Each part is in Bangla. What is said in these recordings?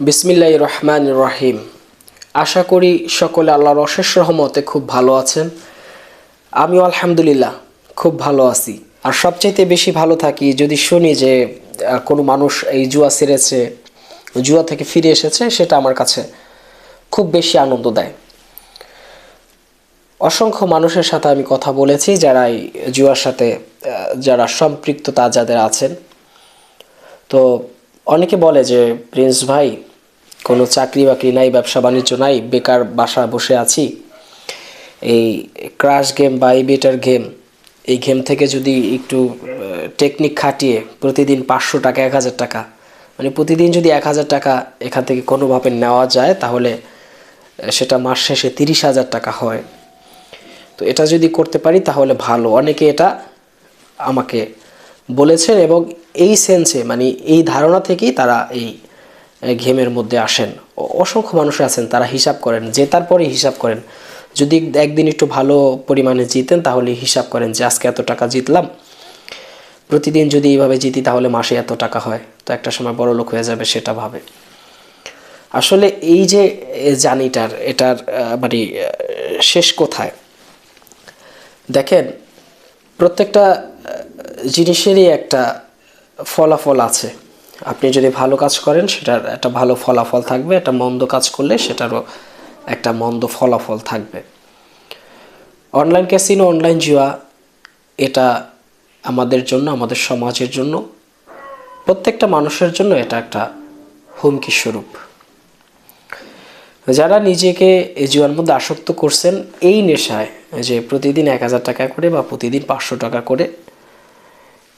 বিসমিল্লাহ রহমান রহিম আশা করি সকলে আল্লাহর অশেষ রহমতে খুব ভালো আছেন। আমিও আলহামদুলিল্লাহ খুব ভালো আছি। আর সবচাইতে বেশি ভালো থাকি যদি শুনি যে কোনো মানুষ এই জুয়া সেরেছে জুয়া থেকে ফিরে এসেছে, সেটা আমার কাছে খুব বেশি আনন্দ দেয়। অসংখ্য মানুষের সাথে আমি কথা বলেছি যারা এই জুয়ার সাথে যারা সম্পৃক্ততা যাদের আছেন। তো অনেকে বলে যে, প্রিন্স ভাই কোনো চাকরি বাকরি নাই, ব্যবসা বাণিজ্য নাই, বেকার বাসা বসে আছি। এই ক্রাশ গেম বা এই বেটার গেম এই গেম থেকে যদি একটু টেকনিক খাটিয়ে প্রতিদিন পাঁচশো টাকা, এক হাজার টাকা মানে প্রতিদিন যদি এক হাজার টাকা এখান থেকে কোনোভাবে নেওয়া যায়, তাহলে সেটা মাস শেষে তিরিশ হাজার টাকা হয়। তো এটা যদি করতে পারি, তাহলে ভালো। অনেকে এটা আমাকে বলেছেন এবং এই সেন্সে মানে এই ধারণা থেকেই তারা এই গেমের মধ্যে আসেন। অসংখ্য মানুষ আছেন, তারা হিসাব করেন জেতার পরে হিসাব করেন। যদি একদিন একটু ভালো পরিমাণে জিতেন, তাহলে হিসাব করেন যে আজকে এত টাকা জিতলাম। প্রতিদিন যদি এইভাবে জিতি, তাহলে মাসে এত টাকা হয়। তো একটা সময় বড় লোক হয়ে যাবে, সেটা ভাবে। আসলে এই যে জানিটার, এটার মানে শেষ কোথায়? দেখেন, প্রত্যেকটা জিনিসেরই একটা ফলাফল আছে। আপনি যদি ভালো কাজ করেন, সেটার একটা ভালো ফলাফল থাকবে, একটা মন্দ কাজ করলে সেটারও একটা মন্দ ফলাফল থাকবে। অনলাইন ক্যাসিনো অনলাইন জুয়া এটা আমাদের জন্য, আমাদের সমাজের জন্য, প্রত্যেকটা মানুষের জন্য এটা একটা হুমকি স্বরূপ। যারা নিজেকে এই জুয়ার মধ্যে আসক্ত করছেন, এই নেশায় যে প্রতিদিন এক হাজার টাকা করে বা প্রতিদিন পাঁচশো টাকা করে,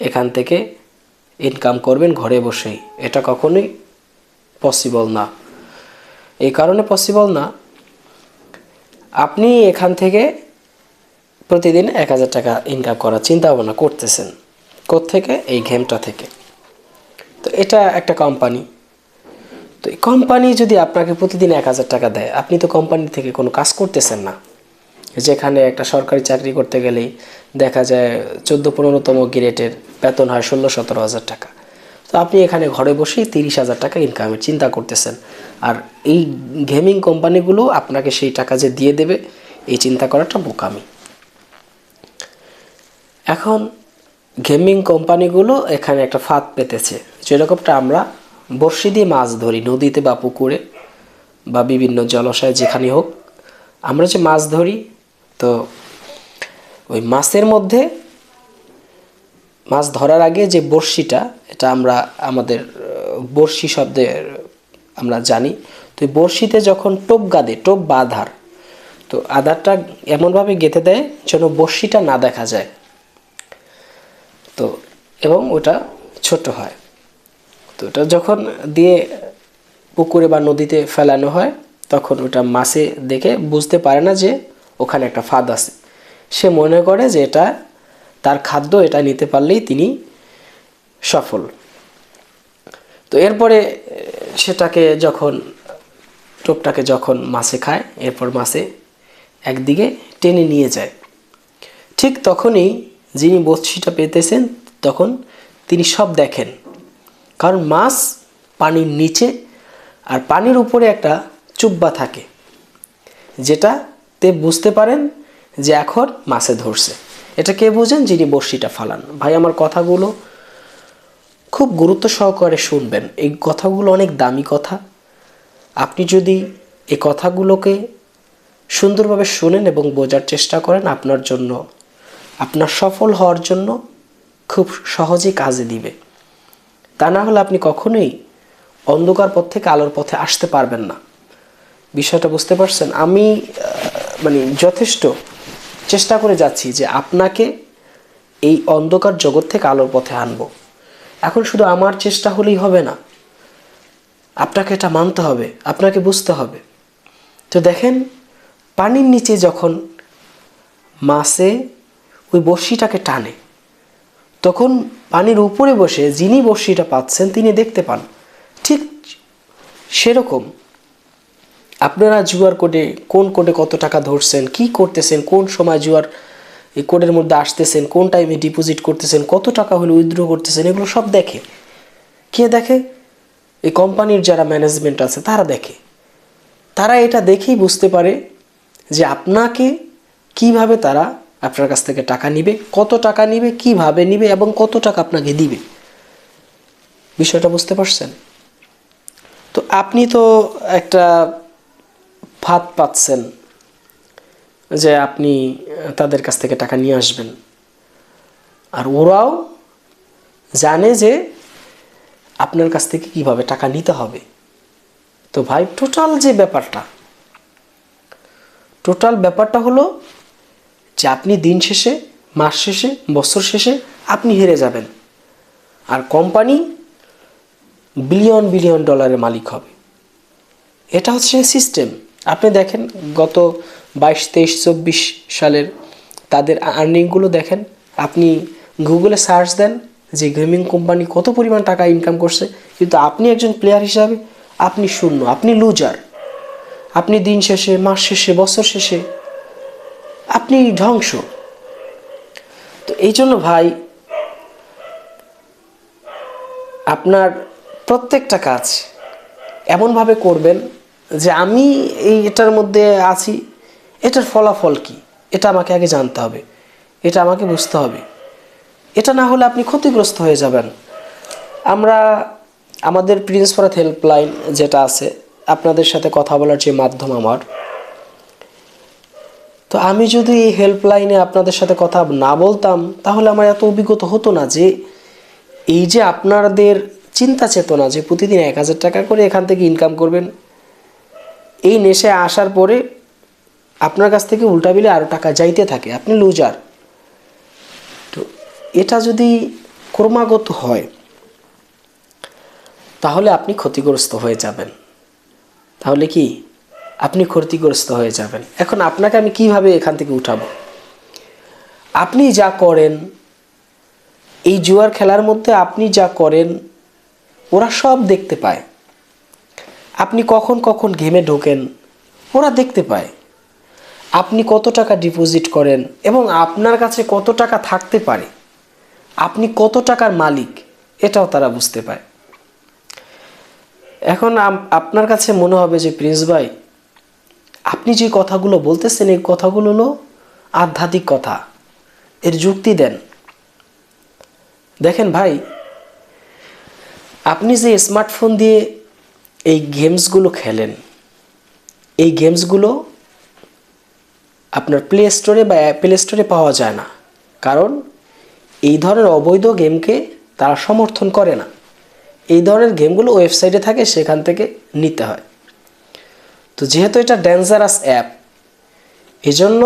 এখান থেকে ইনকাম করবেন ঘরে বসেই। এটা কখনোই পসিবল না। এই কারণে পসিবল না। আপনি এখান থেকে প্রতিদিন এক হাজার টাকা ইনকাম করার চিন্তা ভাবনা করতেছেন। থেকে এই গেমটা থেকে। তো এটা একটা কোম্পানি তো এই কোম্পানি যদি আপনাকে প্রতিদিন এক হাজার টাকা দেয়, আপনি তো কোম্পানি থেকে কোনো কাজ করতেছেন না। যেখানে একটা সরকারি চাকরি করতে গেলেই দেখা যায় চোদ্দ পনেরোতম গ্রেডের বেতন হয় ষোলো সতেরো হাজার টাকা। তো আপনি এখানে ঘরে বসেই তিরিশ হাজার টাকা ইনকামের চিন্তা করতেছেন। আর এই গেমিং কোম্পানিগুলো আপনাকে সেই টাকা যে দিয়ে দেবে, এই চিন্তা করাটা বোকামি। এখন গেমিং কোম্পানিগুলো এখানে একটা ফাঁদ পেতেছে। যেরকমটা আমরা বড়শি দিয়ে মাছ ধরি, নদীতে বা পুকুরে বা বিভিন্ন জলাশয় যেখানে হোক। আমরা যে মাছ ধরি তো ওই মাছের মধ্যে মাছ ধরার আগে যে বড়শিটা, এটা আমরা আমাদের বড়শি শব্দের আমরা জানি। তো বড়শিতে যখন টোপ গাদে, টোপ বা আধার, তো আধারটা এমনভাবে গেঁথে দেয় যেন বড়শিটা না দেখা যায়। তো এবং ওটা ছোট হয়। তো ওটা যখন দিয়ে পুকুরে বা নদীতে ফেলানো হয়, তখন ওটা মাছে দেখে বুঝতে পারে না যে ওখানে একটা ফাঁদ আছে। সে মনে করে যে এটা তার খাদ্য, এটা নিতে পারলেই তিনি সফল। তো এরপরে সেটাকে যখন, টোপটাকে যখন মাছে খায়, এরপর মাছে একদিকে টেনে নিয়ে যায়। ঠিক তখনই যিনি বৎসিটা পেতেছেন, তখন তিনি সব দেখেন। কারণ মাছ পানির নিচে আর পানির উপরে একটা চুব্বা থাকে, যেটা তে বুঝতে পারেন যে এখন মাছে ধরছে। এটা কে বুঝেন? যিনি বড়শিটা ফালান। ভাই, আমার কথাগুলো খুব গুরুত্ব সহকারে শুনবেন। এই কথাগুলো অনেক দামি কথা। আপনি যদি এই কথাগুলোকে সুন্দরভাবে শুনেন এবং বোঝার চেষ্টা করেন, আপনার জন্য, আপনার সফল হওয়ার জন্য খুব সহজেই কাজে দিবে। তা না হলে আপনি কখনোই অন্ধকার পথ থেকে আলোর পথে আসতে পারবেন না। বিষয়টা বুঝতে পারছেন? আমি মানে যথেষ্ট চেষ্টা করে যাচ্ছি যে আপনাকে এই অন্ধকার জগৎ থেকে আলোর পথে আনব। এখন শুধু আমার চেষ্টা হলেই হবে না, আপনাকে এটা মানতে হবে, আপনাকে বুঝতে হবে। তো দেখেন, পানির নিচে যখন মাছে ওই বড়শিটাকে টানে, তখন পানির উপরে বসে যিনি বড়শিটা পাচ্ছেন তিনি দেখতে পান, ঠিক সেরকম আপনারা জুয়ার কোডে কোন কোডে কত টাকা ধরছেন, কি করতেছেন, কোন সময় জুয়ার এই কোডের মধ্যে আসতেছেন, কোন টাইমে ডিপোজিট করতেছেন, কত টাকা হলে উইথড্র করতেছেন, এগুলো সব দেখে। কে দেখে? এই কোম্পানির যারা ম্যানেজমেন্ট আছে, তারা দেখে। তারা এটা দেখেই বুঝতে পারে যে আপনাকে কীভাবে তারা আপনার কাছ থেকে টাকা নিবে, কত টাকা নিবে, কীভাবে নিবে এবং কত টাকা আপনাকে দিবে। বিষয়টা বুঝতে পারছেন? তো আপনি তো একটা ফাঁদ পাচ্ছেন যে আপনি তাদের কাছ থেকে টাকা নিয়ে আসবেন। আর ওরাও জানে যে আপনার কাছ থেকে কীভাবে টাকা নিতে হবে। তো ভাই, টোটাল যে ব্যাপারটা, টোটাল ব্যাপারটা হলো যে আপনি দিন শেষে, মাস শেষে, বছর শেষে আপনি হেরে যাবেন। আর কোম্পানি বিলিয়ন বিলিয়ন ডলারের মালিক হবে। এটা হচ্ছে সিস্টেম আপনি দেখেন গত বাইশ, তেইশ, চব্বিশ সালের তাদের আর্নিংগুলো দেখেন। আপনি গুগলে সার্চ দেন যে গেমিং কোম্পানি কত পরিমাণ টাকা ইনকাম করছে, কিন্তু আপনি একজন প্লেয়ার হিসাবে আপনি শূন্য, আপনি লুজার আপনি দিন শেষে, মাস শেষে, বছর শেষে আপনি ধ্বংস। তো এই জন্য ভাই, আপনার প্রত্যেকটা কাজ এমনভাবে করবেন যে আমি এই এটার মধ্যে আছি, এটার ফলাফল কি? এটা আমাকে আগে জানতে হবে। এটা আমাকে বুঝতে হবে। এটা না হলে আপনি ক্ষতিগ্রস্ত হয়ে যাবেন। আমরা, আমাদের প্রিন্স ফরাত হেল্পলাইন যেটা আছে, আপনাদের সাথে কথা বলার যে মাধ্যম আমার, তো আমি যদি এই হেল্পলাইনে আপনাদের সাথে কথা না বলতাম, তাহলে আমার এত অভিজ্ঞতা হতো না যে এই যে আপনাদের চিন্তা চেতনা যে প্রতিদিন এক হাজার টাকা করে এখান থেকে ইনকাম করবেন এই নেশে আসার পরে আপনার কাছ থেকে উল্টা বিলে আরও টাকা যাইতে থাকে, আপনি লুজার তো এটা যদি ক্রমাগত হয়, তাহলে আপনি ক্ষতিগ্রস্ত হয়ে যাবেন। তাহলে কি? আপনি ক্ষতিগ্রস্ত হয়ে যাবেন। এখন আপনাকে আমি কীভাবে এখান থেকে উঠাবো? আপনি যা করেন, এই জুয়ার খেলার মধ্যে আপনি যা করেন, ওরা সব দেখতে পায়। আপনি কখন কখন গেমে ঢোকেন, ওরা দেখতে পায়। আপনি কত টাকা ডিপোজিট করেন এবং আপনার কাছে কত টাকা থাকতে পারে, আপনি কত টাকার মালিক, এটাও তারা বুঝতে পায়। এখন আপনার কাছে মনে হবে যে, প্রিন্স ভাই, আপনি যে কথাগুলো বলতেছেন, এই কথাগুলো হলো আধ্যাত্মিক কথা। এর যুক্তি দেন। দেখেন ভাই, আপনি যে স্মার্টফোন দিয়ে এই গেমসগুলো খেলেন। এই গেমসগুলো আপনার প্লে স্টোরে বা অ্যাপেল স্টোরে পাওয়া যায় না। কারণ এই ধরনের অবৈধ গেমকে তারা সমর্থন করে না। এই ধরনের গেমগুলো ওয়েবসাইটে থাকে, সেখান থেকে নিতে হয়। তো যেহেতু এটা ডেঞ্জারাস অ্যাপ এজন্য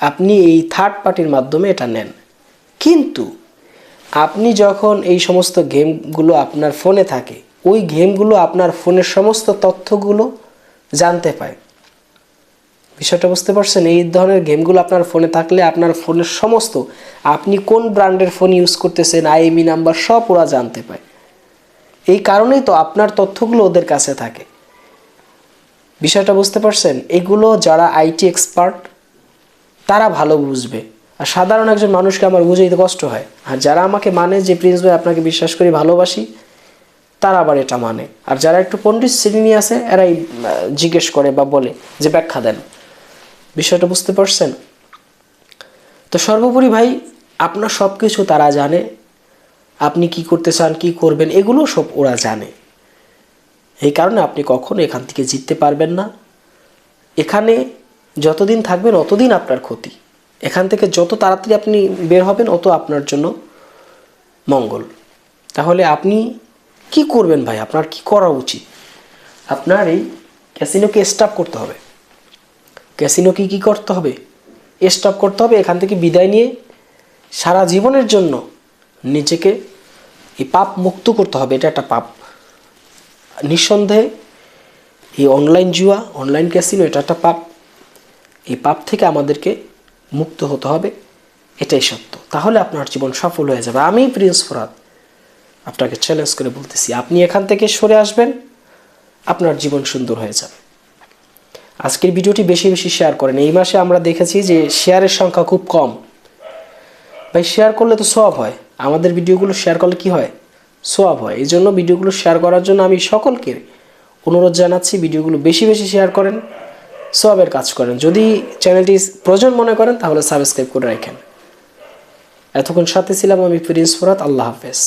আপনি এই থার্ড পার্টির মাধ্যমে এটা নেন। কিন্তু আপনি যখন এই সমস্ত গেমগুলো আপনার ফোনে থাকে ওই গেমগুলো আপনার ফোনের সমস্ত তথ্যগুলো জানতে পায়। বিষয়টা বুঝতে পারছেন? এই ধরনের গেমগুলো আপনার ফোনে থাকলে আপনার ফোনের সমস্ত, আপনি কোন ব্র্যান্ডের ফোন ইউজ করতেছেন আইএমই নাম্বার সব ওরা জানতে পায়। এই কারণেই তো আপনার তথ্যগুলো ওদের কাছে থাকে। বিষয়টা বুঝতে পারছেন? এগুলো যারা আইটি এক্সপার্ট তারা ভালো বুঝবে। আর সাধারণ একজন মানুষকে আমার বুঝাইতে কষ্ট হয়। আর যারা আমাকে মানে যে প্রিন্স ভাই, আপনাকে বিশ্বাস করি, ভালোবাসি তারা আবার এটা মানে। আর যারা একটু পণ্ডিত শ্রেণি আছে, এরাই জিজ্ঞেস করে বা বলে যে ব্যাখ্যা দেন। বিষয়টা বুঝতে পারছেন? তো সর্বোপরি ভাই, আপনার সব কিছু তারা জানে। আপনি কি করতে চান, কি করবেন, এগুলো সব ওরা জানে। এই কারণে আপনি কখনো এখান থেকে জিততে পারবেন না। এখানে যতদিন থাকবেন, অতদিন আপনার ক্ষতি। এখান থেকে যত তাড়াতাড়ি আপনি বের হবেন, অত আপনার জন্য মঙ্গল। তাহলে আপনি কি করবেন ভাই? আপনার কি করা উচিত? আপনার এই ক্যাসিনোকে স্টাপ করতে হবে। ক্যাসিনোকে কি করতে হবে? স্টপ করতে হবে এখান থেকে বিদায় নিয়ে সারা জীবনের জন্য নিজেকে এই পাপ মুক্ত করতে হবে। এটা একটা পাপ। নিঃসন্দেহে এই অনলাইন জুয়া অনলাইন ক্যাসিনো এটা একটা পাপ। এই পাপ থেকে আমাদেরকে মুক্ত হতে হবে। এটাই সত্য। তাহলে আপনার জীবন সফল হয়ে যাবে। আমি প্রিন্স ফরাদ। আপনাকে চ্যালেঞ্জ করে বলতেছি, আপনি এখান থেকে সরে আসবেন, আপনার জীবন সুন্দর হয়ে যাবে। আজকের ভিডিওটি বেশি বেশি শেয়ার করেন। এই মাসে আমরা দেখেছি যে শেয়ারের সংখ্যা খুব কম। ভাই শেয়ার করলে তো সব হয়। আমাদের ভিডিওগুলো শেয়ার করলে কি হয়? সোয়াব হয়। এই জন্য ভিডিওগুলো শেয়ার করার জন্য আমি সকলকে অনুরোধ জানাচ্ছি, ভিডিওগুলো বেশি বেশি শেয়ার করেন সোয়াবের কাজ করেন। যদি চ্যানেলটি প্রয়োজন মনে করেন, তাহলে সাবস্ক্রাইব করে রাখেন। এতক্ষণ সাথে ছিলাম আমি প্রিন্স ফরাত। আল্লাহ হাফেজ।